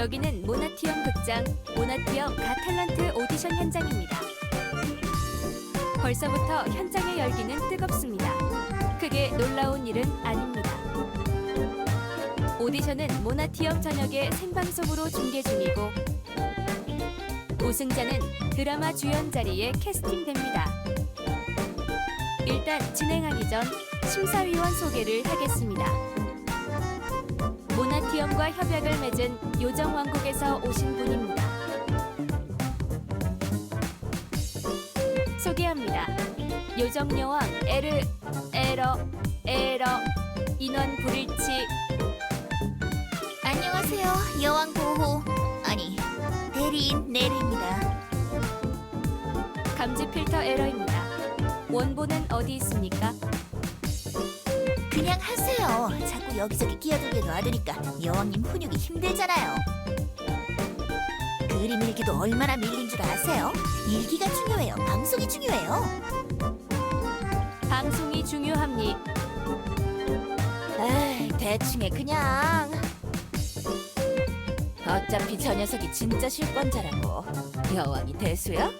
여기는 모나티엄 극장 모나티엄 가탤런트 오디션 현장입니다. 벌써부터 현장의 열기는 뜨겁습니다. 크게 놀라운 일은 아닙니다. 오디션은 모나티엄 저녁에 생방송으로 중계 중이고 우승자는 드라마 주연 자리에 캐스팅됩니다. 일단 진행하기 전 심사위원 소개를 하겠습니다. 모나티엄과 협약을 맺은 요정 왕국에서 오신 분입니다. 소개합니다. 요정 여왕 에르 에러 에러 인원 불일치 안녕하세요. 여왕 보호 아니 대리인 네리입니다. 감지 필터 에러입니다. 원본은 어디 있습니까? 그냥 하세요. 자꾸 여기저기 끼어들게 놔두니까 여왕님 훈육이 힘들잖아요. 그림 일기도 얼마나 밀린 줄 아세요? 일기가 중요해요. 방송이 중요해요. 방송이 중요합니. 에이, 대충해 그냥. 어차피 저 녀석이 진짜 실권자라고. 여왕이 대수야?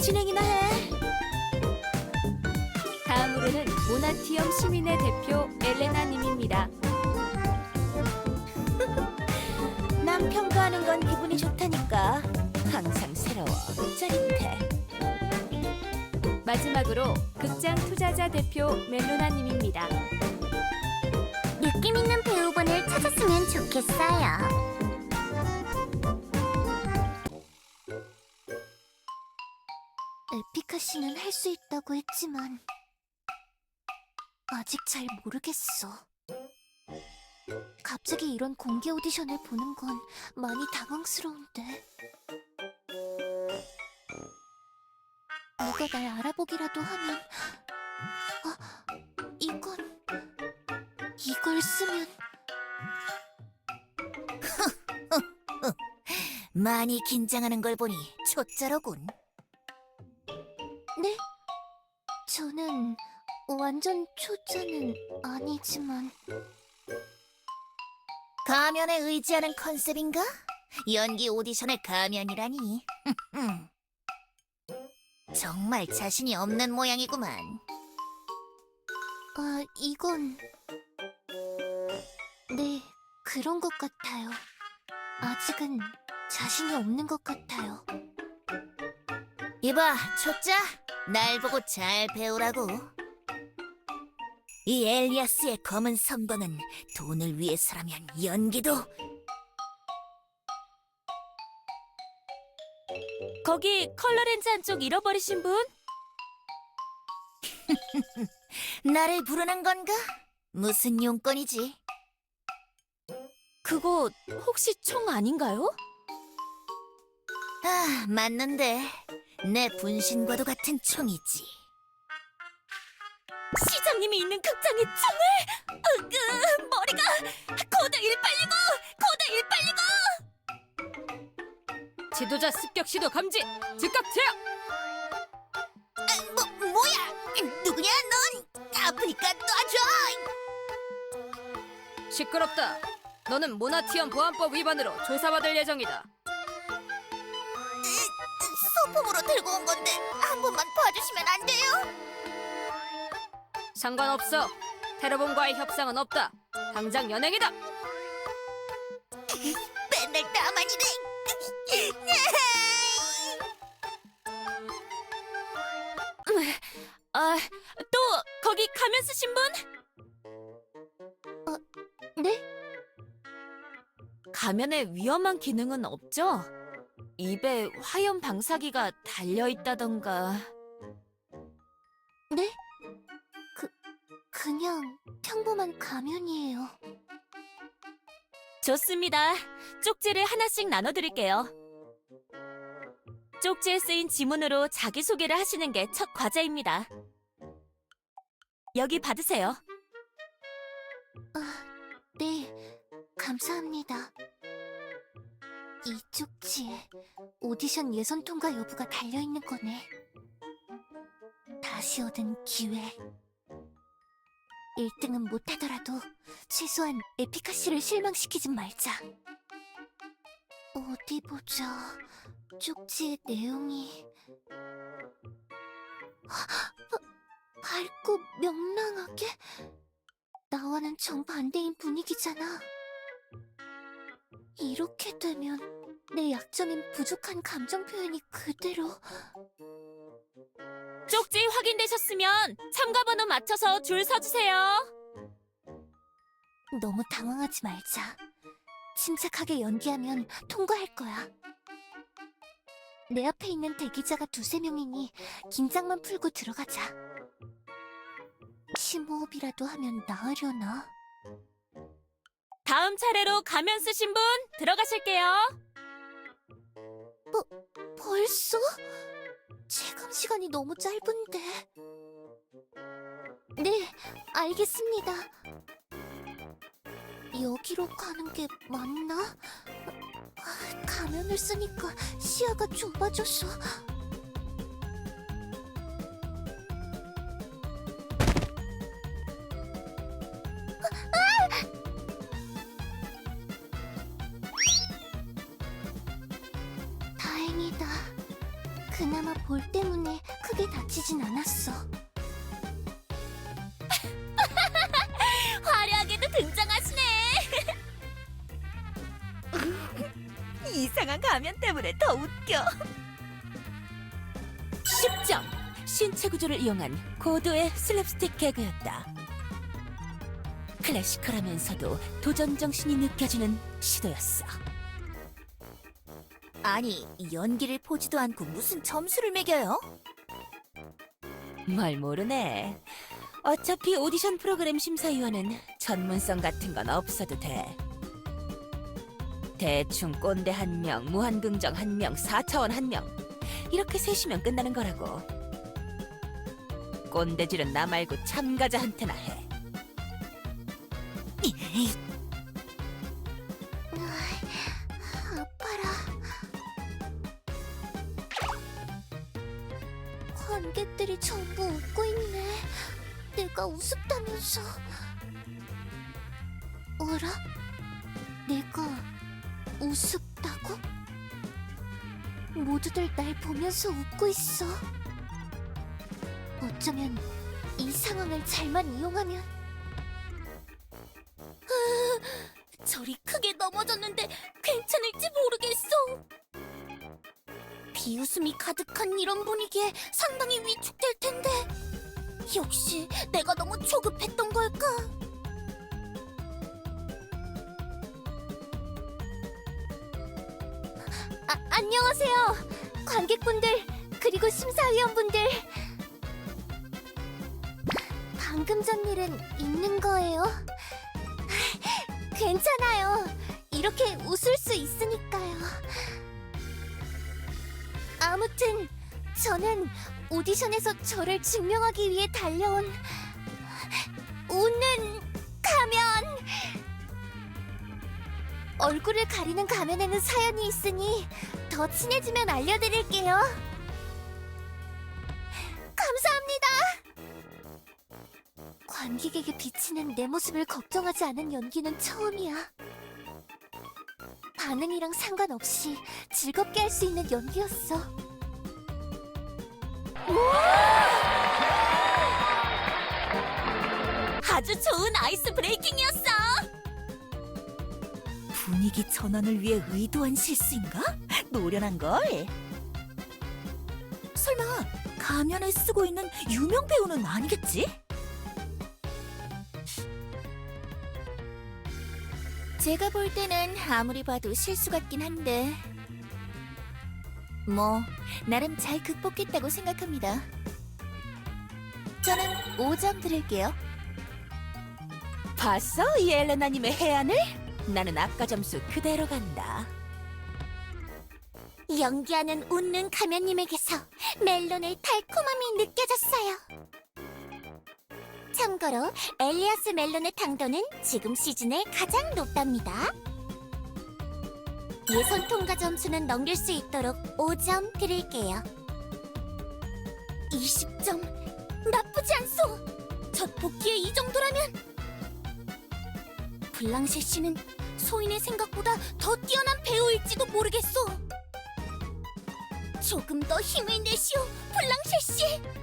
진행이나 해. 다음으로는 모나티엄 시민의 대표 엘레나님입니다. 남 평가하는 건 기분이 좋다니까. 항상 새로워, 짜릿해. 마지막으로 극장 투자자 대표 멜로나님입니다. 느낌 있는 배우분을 찾았으면 좋겠어요. 에피카 씨는 할 수 있다고 했지만 아직 잘 모르겠어. 갑자기 이런 공개 오디션을 보는 건 많이 당황스러운데. 누가 날 알아보기라도 하면 아, 이건 이걸 쓰면 많이 긴장하는 걸 보니 초짜로군. 완전 초짜는 아니지만 가면에 의지하는 컨셉인가? 연기 오디션의 가면이라니. 정말 자신이 없는 모양이구만. 아 이건 네 그런 것 같아요. 아직은 자신이 없는 것 같아요. 이봐, 초짜. 날 보고 잘 배우라고. 이 엘리아스의 검은 선봉은 돈을 위해서라면 연기도 거기 컬러렌즈 한쪽 잃어버리신 분? 나를 부르는 건가? 무슨 용건이지? 그거 혹시 총 아닌가요? 아, 맞는데 내 분신과도 같은 총이지. 시장님이 있는 극장의 총을! 으그, 머리가 고대 189! 고대 189! 지도자 습격 시도 감지! 즉각 제압! 뭐, 뭐야? 누구냐, 넌? 아프니까 놔줘! 시끄럽다. 너는 모나티엄 보안법 위반으로 조사받을 예정이다. 소품으로 들고 온 건데 한 번만 봐주시면 안 돼요? 상관없어. 테러범과의 협상은 없다. 당장 연행이다. 맨날 나만 이래. 아, 또 거기 가면 쓰신 분? 네? 가면에 위험한 기능은 없죠? 입에 화염 방사기가 달려 있다던가. 그냥 평범한 가면이에요. 좋습니다. 쪽지를 하나씩 나눠드릴게요. 쪽지에 쓰인 지문으로 자기소개를 하시는 게 첫 과제입니다. 여기 받으세요. 아, 네, 감사합니다. 이 쪽지에 오디션 예선 통과 여부가 달려 있는 거네. 다시 얻은 기회. 1등은 못하더라도 최소한 에피카 씨를 실망시키진 말자. 어디 보자. 쪽지의 내용이 바- 밝고 명랑하게 나와는 정반대인 분위기잖아. 이렇게 되면 내 약점인 부족한 감정 표현이 그대로 쪽지 확인되셨으면 참가번호 맞춰서 줄 서주세요. 너무 당황하지 말자. 침착하게 연기하면 통과할 거야. 내 앞에 있는 대기자가 두세 명이니 긴장만 풀고 들어가자. 심호흡이라도 하면 나으려나? 다음 차례로 가면 쓰신 분 들어가실게요. 벌써? 체감 시간이 너무 짧은데. 네, 알겠습니다. 여기로 가는 게 맞나? 아, 가면을 쓰니까 시야가 좁아져서. 가면 때문에 더 웃겨. 10점. 신체 구조를 이용한 고도의 슬랩스틱 개그였다. 클래시컬하면서도 도전 정신이 느껴지는 시도였어. 아니, 연기를 보지도 않고 무슨 점수를 매겨요? 말 모르네. 어차피 오디션 프로그램 심사위원은 전문성 같은 건 없어도 돼. 대충 꼰대 한 명, 무한긍정 한 명, 4차원 한 명. 이렇게 셋이면 끝나는 거라고. 꼰대질은 나 말고 참가자한테나 해. 아파라. 관객들이 전부 웃고 있네. 내가 우습다면서. 어라? 내가 우습다고? 모두들 날 보면서 웃고 있어. 어쩌면 이 상황을 잘만 이용하면 아, 저리 크게 넘어졌는데 괜찮을지 모르겠어. 비웃음이 가득한 이런 분위기에 상당히 위축될 텐데. 역시 내가 너무 조급했던 걸까? 아, 안녕하세요. 관객분들, 그리고 심사위원분들. 방금 전 일은 있는 거예요? 괜찮아요. 이렇게 웃을 수 있으니까요. 아무튼 저는 오디션에서 저를 증명하기 위해 달려온 웃는 가면. 얼굴을 가리는 가면에는 사연이 있으니 더 친해지면 알려드릴게요. 감사합니다. 관객에게 비치는 내 모습을 걱정하지 않은 연기는 처음이야. 반응이랑 상관없이 즐겁게 할 수 있는 연기였어. 아주 좋은 아이스 브레이킹이었어. 분위기 전환을 위해 의도한 실수인가? 노련한 걸. 설마 가면을 쓰고 있는 유명 배우는 아니겠지? 제가 볼 때는 아무리 봐도 실수 같긴 한데 뭐 나름 잘 극복했다고 생각합니다. 저는 5점 드릴게요. 봤어? 이 엘레나님의 해안을? 나는 아까 점수 그대로 간다. 연기하는 웃는 가면님에게서 멜론의 달콤함이 느껴졌어요. 참고로 엘리아스 멜론의 당도는 지금 시즌에 가장 높답니다. 예선 통과 점수는 넘길 수 있도록 5점 드릴게요. 20점 나쁘지 않소. 첫 복귀에 이 정도라면 블랑셰 씨는 토인의 생각보다 더 뛰어난 배우일지도 모르겠어. 조금 더 힘을 내시오, 블랑셰 씨.